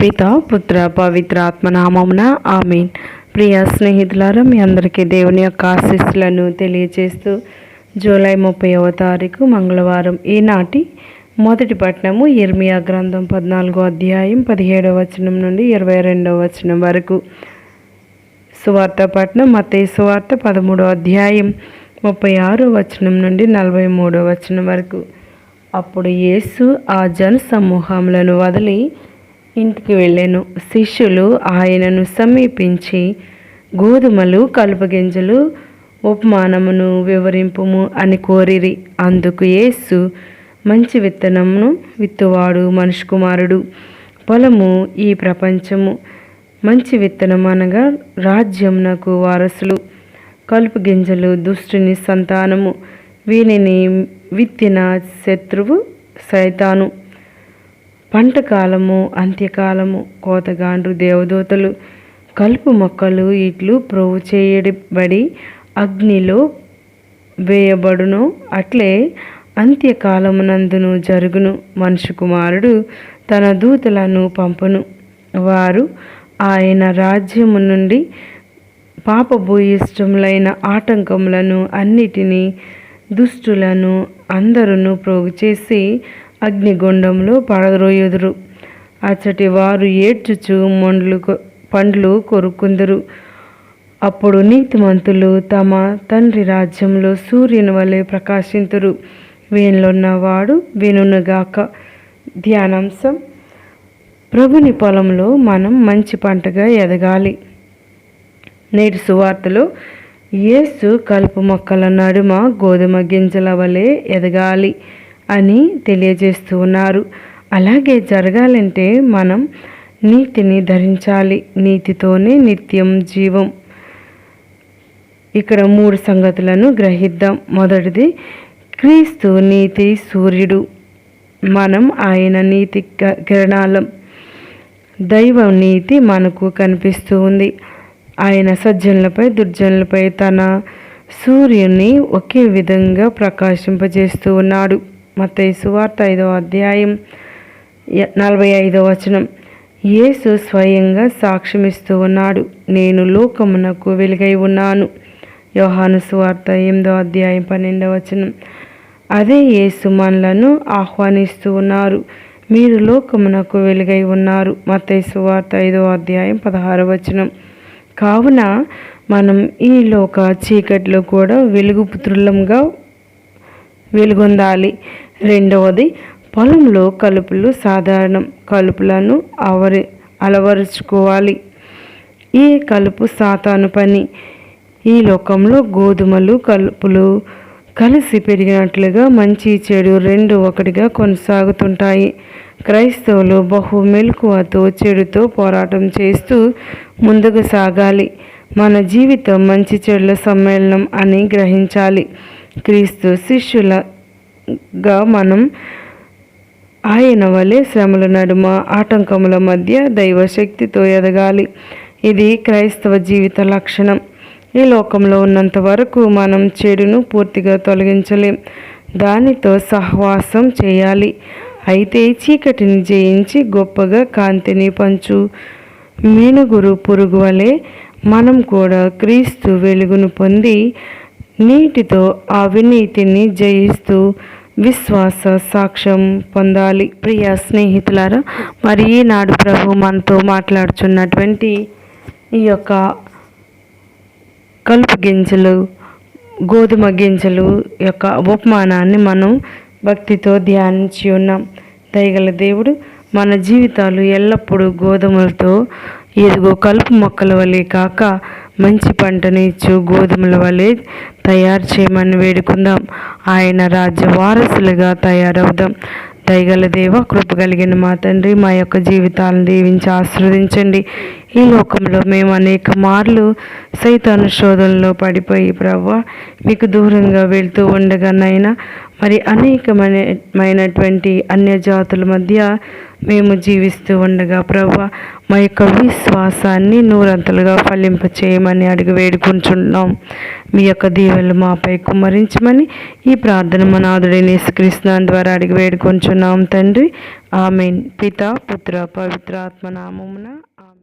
పిత పుత్ర పవిత్ర ఆత్మనామమున ఆమెన్. ప్రియ స్నేహితులారా మీ అందరికీ దేవుని యొక్క ఆశీస్సులను తెలియజేస్తూ జూలై ముప్పైవ తారీఖు మంగళవారం ఈనాటి మొదటి పట్టణము ఇర్మియా గ్రంథం పద్నాలుగో అధ్యాయం పదిహేడవ వచనం నుండి ఇరవై రెండవ వచనం వరకు. సువార్త పట్నం మత్తయి సువార్త పదమూడో అధ్యాయం ముప్పై ఆరో వచనం నుండి నలభై మూడో వచనం వరకు. అప్పుడు యేసు ఆ జన సమూహములను వదిలి ఇంటికి వెళ్ళాను. శిష్యులు ఆయనను సమీపించి గోధుమలు కలుపగింజలు ఉపమానమును వివరింపుము అని కోరిరి. అందుకు యేసు మంచి విత్తనమును విత్తువాడు మనిషి కుమారుడు. పొలము ఈ ప్రపంచము. మంచి విత్తనం అనగా రాజ్యమునకు వారసులు. కలుపు గింజలు దుష్టుని సంతానము. వీనిని విత్తిన శత్రువు సైతాను. పంట కాలము అంత్యకాలము కోతగాండ్రు దేవదూతలు కలుపు మొక్కలు ఇట్లు ప్రోవు చేయబడి అగ్నిలో వేయబడును. అట్లే అంత్యకాలమునందును జరుగును. మనుషు కుమారుడు తన దూతలను పంపును. వారు ఆయన రాజ్యము నుండి పాపభూయిష్టములైన ఆటంకములను అన్నిటినీ దుష్టులను అందరును ప్రోగు చేసి అగ్నిగుండంలో పడద్రోయుదురు అచ్చటి వారు ఏడ్చుచు మొండ్లు పండ్లు కొరుకుందరు అప్పుడు నీతిమంతులు తమ తండ్రి రాజ్యంలో సూర్యుని వలె ప్రకాశింతురు. వీనిలోన్నవాడు వినుగాక ధ్యానాంశం. ప్రభుని పొలంలో మనం మంచి పంటగా ఎదగాలి. నేటి సువార్తలో యేసు కలుపు మొక్కల నడుమ గోధుమ గింజల వలె ఎదగాలి. అని తెలియజేస్తూ ఉన్నారు. అలాగే జరగాలంటే మనం నీతిని ధరించాలి. నీతితోనే నిత్యం జీవం. ఇక్కడ మూడు సంగతులను గ్రహిద్దాం. మొదటిది క్రీస్తు నీతి సూర్యుడు. మనం ఆయన నీతి కిరణాలం. దైవ నీతి మనకు కనిపిస్తూ ఉంది. ఆయన సజ్జనులపై దుర్జనులపై తన సూర్యుని ఒకే విధంగా ప్రకాశింపజేస్తూ ఉన్నాడు. మత్తయి సువార్త ఐదవ అధ్యాయం నలభై ఐదవ వచనం. యేసు స్వయంగా సాక్ష్యమిస్తూ ఉన్నాడు. నేను లోకమునకు వెలుగై ఉన్నాను. యోహాను సువార్త ఎనిమిదవ అధ్యాయం పన్నెండవ వచనం. అదే యేసు మనలను ఆహ్వానిస్తూ ఉన్నారు. మీరు లోకమునకు వెలుగై ఉన్నారు. మత్తయి సువార్త ఐదవ అధ్యాయం పదహారవ వచనం. కావున మనం ఈ లోక చీకట్లో కూడా వెలుగు పుత్రులంగా వెలుగొందాలి. రెండవది పొలంలో కలుపులు సాధారణం. కలుపులను అవరి అలవరుచుకోవాలి. ఈ కలుపు సాతాను పని? ఈ లోకంలో గోధుమలు కలుపులు కలిసి పెరిగినట్లుగా మంచి చెడు రెండు ఒకటిగా కొనసాగుతుంటాయి. క్రైస్తవులు బహు మెలకువతో చెడుతో పోరాటం చేస్తూ ముందుకు సాగాలి. మన జీవితం మంచి చెడుల సమ్మేళనం అని గ్రహించాలి. క్రీస్తు శిష్యులగా మనం ఆయన వలె శ్రమల నడుమ ఆటంకముల మధ్య దైవశక్తితో ఎదగాలి. ఇది క్రైస్తవ జీవిత లక్షణం. ఈ లోకంలో ఉన్నంత వరకు మనం చెడును పూర్తిగా తొలగించలేం. దానితో సహవాసం చేయాలి. అయితే చీకటిని జయించి గొప్పగా కాంతిని పంచు. మీనుగురు పురుగు వలె మనం కూడా క్రీస్తు వెలుగును పొంది నీటితో అవినీతిని జయిస్తూ విశ్వాస సాక్ష్యం పొందాలి. ప్రియ స్నేహితులారా మరి ఈనాడు ప్రభు మనతో మాట్లాడుచున్నటువంటి ఈ యొక్క కలుపు గింజలు గోధుమ గింజలు యొక్క ఉపమానాన్ని మనం భక్తితో ధ్యానించి ఉన్నాం. దయగల దేవుడు మన జీవితాలు ఎల్లప్పుడూ గోధుమలతో ఎదుగు కలుపు మొక్కల వలె కాక మంచి పంటను ఇచ్చు గోధుమల వలె తయారు చేయమని వేడుకుందాం. ఆయన రాజ్య వారసులుగా తయారవుదాం. దయగల దేవ కృప కలిగిన మా తండ్రి మా యొక్క జీవితాలను దీవించి ఆస్వాదించండి ఈ లోకంలో మేము అనేక మార్లు సైతాను శోధనలో పడిపోయి ప్రవ్వ మీకు దూరంగా వెళ్తూ ఉండగానైనా మరి అనేకమైనటువంటి అన్య జాతుల మధ్య మేము జీవిస్తూ ఉండగా ప్రభా మా యొక్క విశ్వాసాన్ని నూరంతలుగా ఫలింప చేయమని అడిగి వేడుకుంటున్నాం మీ యొక్క దీవెలు మాపై కుమ్మరించమని ఈ ప్రార్థన మా నాదుడైన ద్వారా అడిగి వేడుకొంచున్నాం తండ్రి. ఆమెన్. పిత పుత్ర పవిత్రాత్మ నామమున